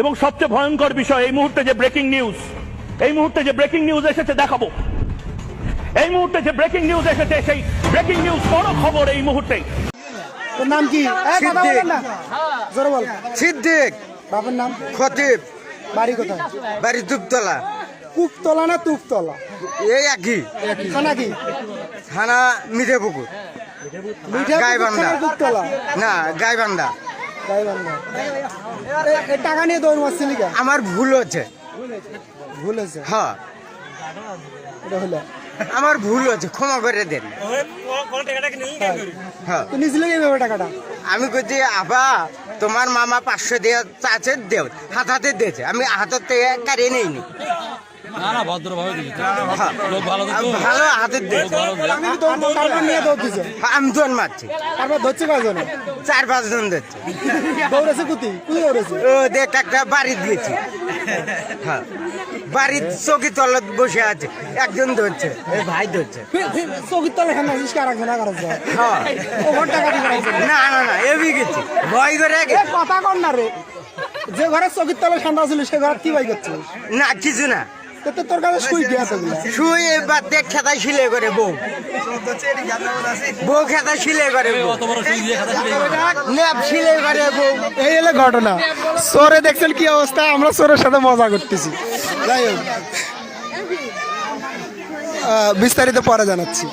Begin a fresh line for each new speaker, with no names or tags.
এবং সবচেয়ে ভয়ঙ্কর বিষয় এই মুহূর্তে যে ব্রেকিং নিউজ এই মুহূর্তে যে ব্রেকিং নিউজ এসেছে দেখাবো। এই মুহূর্তে যে ব্রেকিং নিউজ এসেছে সেই ব্রেকিং নিউজ বড় খবর এই মুহূর্তে।
তোর নাম কি। জোরে বল।
সিদ্দিক।
বাবার নাম?
খতিব।
বাড়ি কোথায়?
বাড়ি দুপতলা
কুকতলা না তুকতলা
এই একই।
থানা কি?
থানা মিঠে পুকুর গাইবান্ধা। না গাইবান্ধা।
টাকা নিয়ে দৌড় মারছিলি
আমার ভুল হচ্ছে।
ভুল হচ্ছে
হ্যাঁ। আমার ভুল হচ্ছে ক্ষমা করে দেন। হ্যাঁ।
তুই নিয়েছিলি এইভাবে টাকাটা।
আমি কইছি আবা তোমার মামা পাঁচশো দিয়ে চাচ্ছে দেও হাত হাতে দিয়েছে। আমি হাতের থেকে কারিয়ে নেইনি।
না না ভদ্রভাবে দিয়েছে। লোক ভালো
আমি হাতে মারছি।
তারপর ধরছে কয়জন
চার পাঁচ জন
দৌড়েছে কুতি? দৌড়েছে?
ও দেখ একটা বাড়ি দিয়েছি। হ্যাঁ বাড়ির চকি তলত বসে আছে। একজন ধরছে ভাই ধরছে।
চৌকির তলে খান আসিস আর একজন
হ্যাঁ। না না না। এবি গেছি ভয় করে
কথা কর না রে। যে ঘরে চৌকির তলে ঠান্ডা ছিল সে ঘরে কি বাই করছিস
না কিছু না।
তোর কাছে শুই
দেখ খেতা শিলে করে বউ। বউ খেতা শিলে করে শিলে করে বউ।
এই হলো ঘটনা। চোরে দেখছেন কি অবস্থা? আমরা চোরের সাথে মজা করতেছি। যাই হোক। আহ, বিস্তারিত পরে জানাচ্ছি।